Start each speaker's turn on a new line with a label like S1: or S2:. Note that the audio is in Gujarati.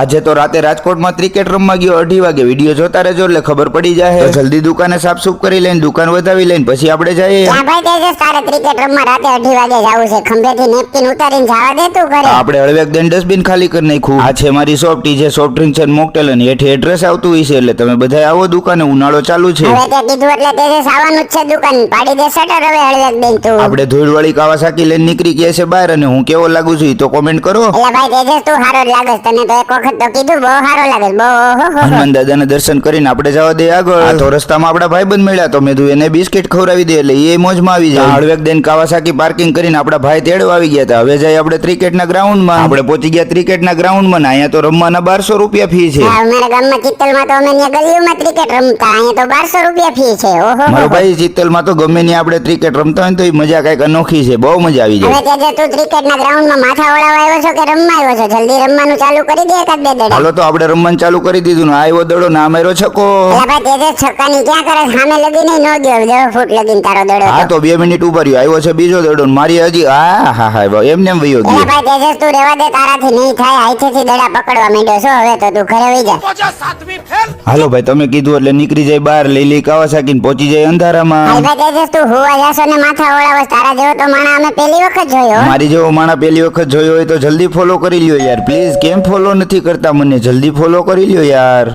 S1: આજે તો રાતે રાજકોટમાં ક્રિકેટ રમવા ગયો અઢી વાગે. વીડિયો જોતા રહેજો એટલે ખબર પડી જાય જલ્દી દુકાને સાફ સુફ કરી લઈને દુકાન વધાવી લઈને પછી આપણે જઈએ.
S2: ક્રિકેટ રમવા રાતે અઢી વાગે જવું છે. ખંભેથી નેપકિન ઉતારીને જવા દે તું ઘરે.
S1: આપણે હળવેક દઈને ડસ્ટબિન ખાલી કરી નાખ્યું. આ છે મારી શોપ ટી છે સોફ્ટ ડ્રિંક અને મોકટેલ અને હેઠે એડ્રેસ આવતું હોય છે એટલે તમે બધા આવો દુકાને ઉનાળો ચાલુ છે.
S2: હવે તે કીધું એટલે તેજસ આવવાનું જ છે દુકાન. પાડી દે શટર હવે હળવેક બેન તું.
S1: આપણે ધૂળવાળી કાવાસાકી લઈને નીકળી ગયા છે બહાર અને હું કેવો લાગુ છું એ તો કોમેન્ટ કરો.
S2: એટલે ભાઈ તેજસ તું સારો લાગે તને તો એક વખત તો કીધું બહુ સારો લાગે બહુ ઓહો હો હો.
S1: હનુમાન દાદાના દર્શન કરીને આપણે જવા દે આગળ. તો રસ્તામાં આપણા ભાઈબંધ મળ્યા તો મેં એને બિસ્કિટ ખવડાવી દે એટલે એ મોજમાં આવી જાય. હળવેક દઈને કાવાસાકી પાર્કિંગ કરીને આપણા ભાઈ તેડવા આવી ગયા હતા. હવે જાય આપણે ક્રિકેટના ગ્રાઉન્ડમાં. આપણે પહોંચી ગયા ક્રિકેટના ગ્રાઉન્ડમાં માં અહીંયા તો રમવાના બારસો રૂપિયા ફી છે.
S2: અમારા ગામમાં ચિત્તલમાં તો અમે ગલીઓમાં ક્રિકેટ રમતા અહીંયા તો બારસો રૂપિયા ફી છે ઓહો
S1: મારો. ભાઈ ચિત્તલમાં તો ગમે ની આપણે ક્રિકેટ રમતા હોય ને તો એ મજા કંઈક અનોખી છે બહુ મજા આવી
S2: હવે
S1: જાય.
S2: તેજસ તું ક્રિકેટના ગ્રાઉન્ડમાં માથા ઓળાવા આવ્યો છો કે રમવા આવ્યો છો જલ્દી રમવાનું ચાલુ કરી દે બે
S1: હાલો તો આપણે રમવાનું ચાલુ કરી દીધું ને. આવ્યો દડો ના માર્યો છકો.
S2: એલા ભાઈ તેજસ છક્કાની ક્યાં કરે? સામે લગીને નો ગયો. દડો ફૂટ લગીને તારો દડો
S1: હા
S2: તો
S1: બે મિનિટ ઊભા રહ્યો. આવ્યો છે બીજો દડો ને મારી હજી આ હા હા એમ વયો ગયો.
S2: ભાઈ તેજસ તું રેવા દે તારાથી નહીં થાય. આઈથી દડા પકડવા માંડ્યો. છો હવે તો તું ઘરે વઈ જા.
S1: હાલો ભાઈ તમે કીધું એટલે નીકળી જાય બહાર. લઈ લઈ કાવાસાકી ને પહોંચી જાય અંધારામાં.
S2: હાલ ભાઈ તેજસ તું હુવા જાશો ને માથા ઓળાવસ તારા જેવો તો માણા અમે પહેલી વખત જોયો
S1: મારી જેવો માણા પહેલી વખત જોયો હોય તો જલ્દી ફોલો કરી લ્યો યાર. પ્લીઝ કેમ ફોલો નથી કરતા મને જલ્દી ફોલો કરી લ્યો યાર.